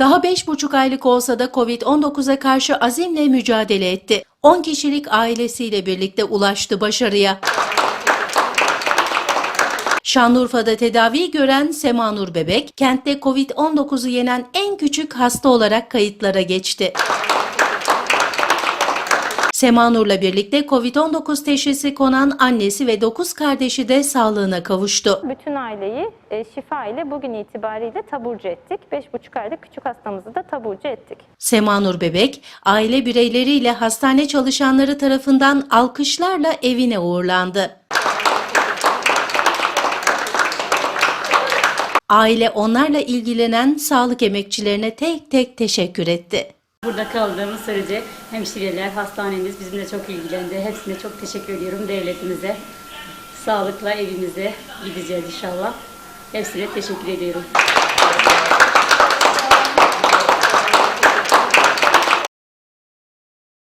Daha 5,5 aylık olsa da Covid-19'a karşı azimle mücadele etti. 10 kişilik ailesiyle birlikte ulaştı başarıya. Şanlıurfa'da tedavi gören Semanur Bebek, kentte Covid-19'u yenen en küçük hasta olarak kayıtlara geçti. Semanur'la birlikte Covid-19 teşhisi konan annesi ve 9 kardeşi de sağlığına kavuştu. Bütün aileyi e, şifa ile bugün itibariyle taburcu ettik. 5,5 aylık küçük hastamızı da taburcu ettik. Semanur Bebek, aile bireyleriyle hastane çalışanları tarafından alkışlarla evine uğurlandı. Aile onlarla ilgilenen sağlık emekçilerine tek tek teşekkür etti. Burada kaldığımız sürece hemşireler, hastanemiz bizimle çok ilgilendi. Hepsine çok teşekkür ediyorum devletimize. Sağlıkla evimize gideceğiz inşallah. Hepsine teşekkür ediyorum.